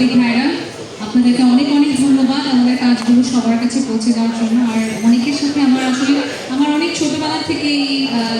সাংবাদিক ভাইরা, আপনাদেরকে অনেক অনেক ধন্যবাদ আমাদের কাজগুলো সবার কাছে পৌঁছে দেওয়ার জন্য। আর অনেকের সাথে আমার আসলে, আমার অনেক ছোটবেলা থেকে এই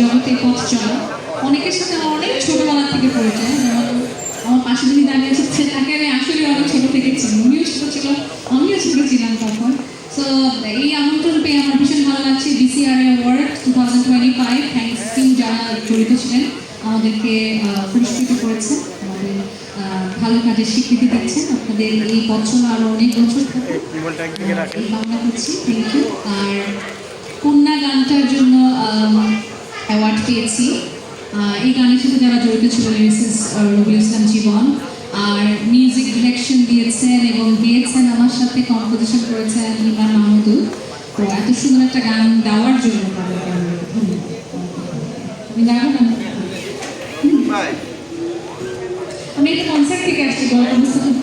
জগতে পথ চলা। অনেকের সাথে আমার অনেক ছোটবেলা থেকে পরিচয়, যেমন আমার পাশে যিনি দাঁড়িয়ে আছে তাকে আমি আসলে অনেক ছোট থেকে চিনি। উনিও ছোট ছিল, আমিও ছোট ছিলাম তখন। সো এই আমন্ত্রণ পেয়ে আমার ভীষণ ভালো লাগছে। BCR award two thousand twenty five thanks team যারা জড়িত ছিলেন, আমাদেরকে পুরস্কৃত করেছে ভালো কাজের স্বীকৃতি দিচ্ছেন। আপনাদের এই বছর আরও অনেক বছর এই কামনা করছি। থ্যাংক ইউ আর কন্যা গানটার জন্য অ্যাওয়ার্ড পেয়েছি। এই গানের সাথে যারা জড়িত ছিল মিসেস রবি ইসলাম জীবন আর মিউজিক ডিরেকশন দিয়েছেন এবং দিয়েছেন আমার সাথে কম্পোজিশন করেছেন ইমান মাহমুদুল। তো এত সুন্দর একটা গান দেওয়ার জন্য আমি ধন্যবাদ। Made the concert kick actually got almost a good